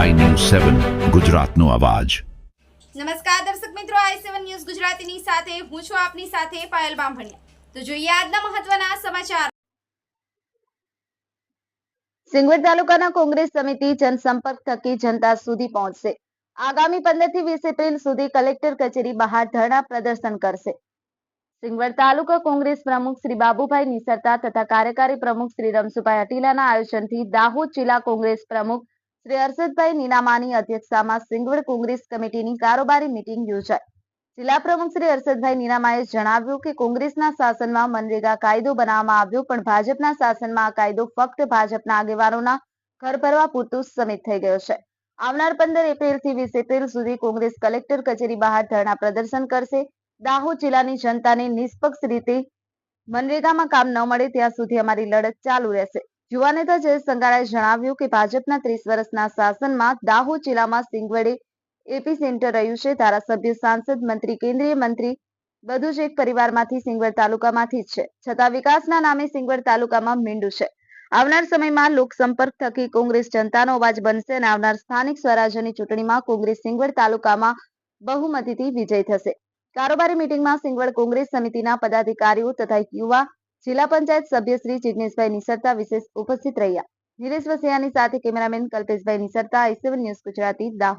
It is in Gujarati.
સેવન ગુજરાતનો અવાજ. નમસ્કાર દર્શક મિત્રો આઈ સેવન ન્યૂઝ ગુજરાતીની સાથે હું છું આપની સાથે પાયલ બામભણિયા. તો જોઈએ આજના મહત્વના સમાચાર. સિંગવડ તાલુકાના કોંગ્રેસ સમિતિ જનસંપર્ક થકી જનતા સુધી પહોંચશે. આગામી પંદરથી વીસ એપ્રિલ સુધી કલેક્ટર કચેરી બહાર ધરણા પ્રદર્શન કરશે. સિંગવડ તાલુકા કોંગ્રેસ પ્રમુખ શ્રી બાબુભાઈ નિસરતા તથા કાર્યકારી પ્રમુખ શ્રી રમસુભાઈ અટીલાના આયોજનથી દાહોદ જિલ્લા કોંગ્રેસ પ્રમુખ શ્રી હર્ષદભાઈ નીનામાની અધ્યક્ષતામાં સિંગવડ કોંગ્રેસ કમિટીની કારોબારી મિટિંગ યોજાઈ. જિલ્લા પ્રમુખ શ્રી હર્ષદભાઈ નીનામાએ જણાવ્યું કે કોંગ્રેસના શાસનમાં મનરેગા કાયદો બનાવવામાં આવ્યો, પણ ભાજપના શાસનમાં આ કાયદો ફક્ત ભાજપના આગેવાનોના ઘર ભરવા પૂરતું સમિત થઈ ગયો છે. આવનાર પંદર એપ્રિલથી વીસ એપ્રિલ સુધી કોંગ્રેસ કલેક્ટર કચેરી બહાર ધરણા પ્રદર્શન કરશે. દાહોદ જિલ્લાની જનતાને નિષ્પક્ષ રીતે મનરેગામાં કામ ન મળે ત્યાં સુધી અમારી લડત ચાલુ રહેશે. યુવા નેતા જયેશ સંઘારાએ જણાવ્યું કે ભાજપના ત્રીસ વર્ષના શાસનમાં દાહોદ જિલ્લામાં સિંગવડે એપી સેન્ટર રહ્યું છે. ધારાસભ્ય, સાંસદ, મંત્રી, કેન્દ્રીય મંત્રી બધું જ એક પરિવારમાંથી સિંગવડ તાલુકામાંથી જ છે. છતાં વિકાસના નામે સિંગવડ તાલુકામાં મીંડું છે. આવનાર સમયમાં લોકસંપર્ક થકી કોંગ્રેસ જનતાનો અવાજ બનશે અને આવનાર સ્થાનિક સ્વરાજ્યની ચૂંટણીમાં કોંગ્રેસ સિંગવડ તાલુકામાં બહુમતીથી વિજય થશે. કારોબારી મીટિંગમાં સિંગવડ કોંગ્રેસ સમિતિના પદાધિકારીઓ તથા યુવા જિલ્લા પંચાયત સભ્ય શ્રી જિગ્નેશભાઈ નિસરતા વિશેષ ઉપસ્થિત રહ્યા. નિલેશ વસિયાની સાથે કેમેરામેન કલ્પેશભાઈ નિસરતા આઈ ન્યૂઝ ગુજરાતી, દાહોદ.